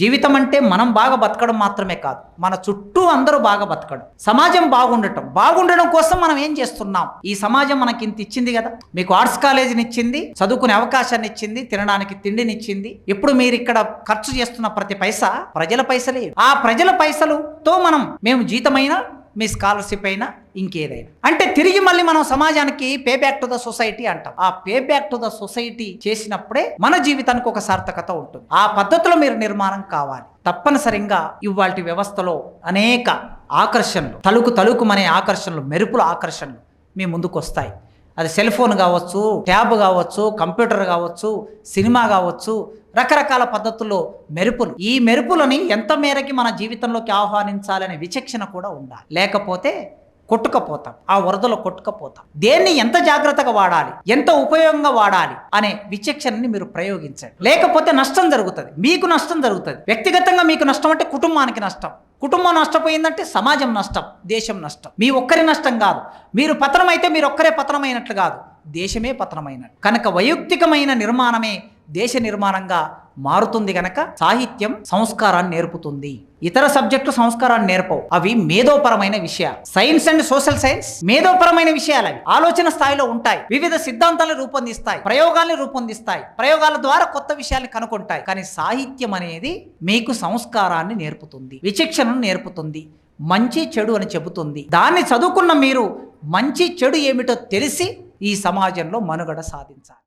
జీవితం అంటే మనం బాగా బతకడం మాత్రమే కాదు. మన చుట్టూ అందరూ బాగా బతకడం. సమాజం బాగుండటం. బాగుండడం కోసం మనం ఏం చేస్తున్నాం? ఈ సమాజం మనకి ఇంత ఇచ్చింది కదా. మీకు ఆర్ట్స్ కాలేజీని ఇచ్చింది చదువుకునే అవకాశాన్ని ఇచ్చింది తినడానికి తిండిని ఇచ్చింది. ఇప్పుడు మీరు ఇక్కడ ఖర్చు చేస్తున్న ప్రతి పైసా? ప్రజల పైసలే. ఆ ప్రజల పైసలుతో మనం మేము జీతమైన మీ స్కాలర్షిప్ అయినా ఇంకేదైనా. అంటే తిరిగి మళ్ళీ మనం సమాజానికి pay back to the society అంటాం. ఆ pay back to the society చేసినప్పుడే మన జీవితానికి ఒక సార్థకత ఉంటుంది. ఆ పద్ధతిలో మీరు నిర్మాణం కావాలి. తప్పనిసరిగా ఇవాళ వ్యవస్థలో అనేక ఆకర్షణలు తలుకు తలుకుమనే ఆకర్షణలు మెరుపుల ఆకర్షణలు మీ ముందుకు వస్తాయి అది సెల్ ఫోన్ కావచ్చు ట్యాబ్ కావచ్చు కంప్యూటర్ కావచ్చు సినిమా కావచ్చు రకరకాల పద్ధతుల్లో మెరుపులు. ఈ మెరుపులని ఎంత మేరకి మన జీవితంలోకి ఆహ్వానించాలనే విచక్షణ కూడా ఉండాలి. లేకపోతే కొట్టుకపోతాం. ఆ వరదలో కొట్టుకపోతాం. దేన్ని ఎంత జాగ్రత్తగా వాడాలి? ఎంత ఉపయోగంగా వాడాలి? అనే విచక్షణని మీరు ప్రయోగించండి. లేకపోతే నష్టం జరుగుతుంది. మీకు నష్టం జరుగుతుంది. వ్యక్తిగతంగా మీకు నష్టం అంటే కుటుంబానికి నష్టం. కుటుంబం నష్టపోయిందంటే సమాజం నష్టం దేశం నష్టం. మీ ఒక్కరి నష్టం కాదు. మీరు పతనం అయితే మీరు ఒక్కరే పతనమైనట్లు కాదు. దేశమే పతనమైనట్టు. కనుక వైయక్తికమైన నిర్మాణమే దేశ నిర్మాణంగా మారుతుంది గనక సాహిత్యం సంస్కారాన్ని నేర్పుతుంది. ఇతర సబ్జెక్టు సంస్కారాన్ని నేర్పవు. అవి మేధోపరమైన విషయాలు. సైన్స్ అండ్ సోషల్ సైన్స్ మేధోపరమైన విషయాలు అవి. ఆలోచన స్థాయిలో ఉంటాయి. వివిధ సిద్ధాంతాలను రూపొందిస్తాయి. ప్రయోగాల్ని రూపొందిస్తాయి. ప్రయోగాల ద్వారా కొత్త విషయాల్ని కనుక్కుంటాయి కానీ సాహిత్యం అనేది మీకు సంస్కారాన్ని నేర్పుతుంది. విచక్షణను నేర్పుతుంది. మంచి చెడు అని చెబుతుంది. దాన్ని చదువుకున్న మీరు మంచి చెడు ఏమిటో తెలిసి ఈ సమాజంలో మనుగడ సాధించాలి.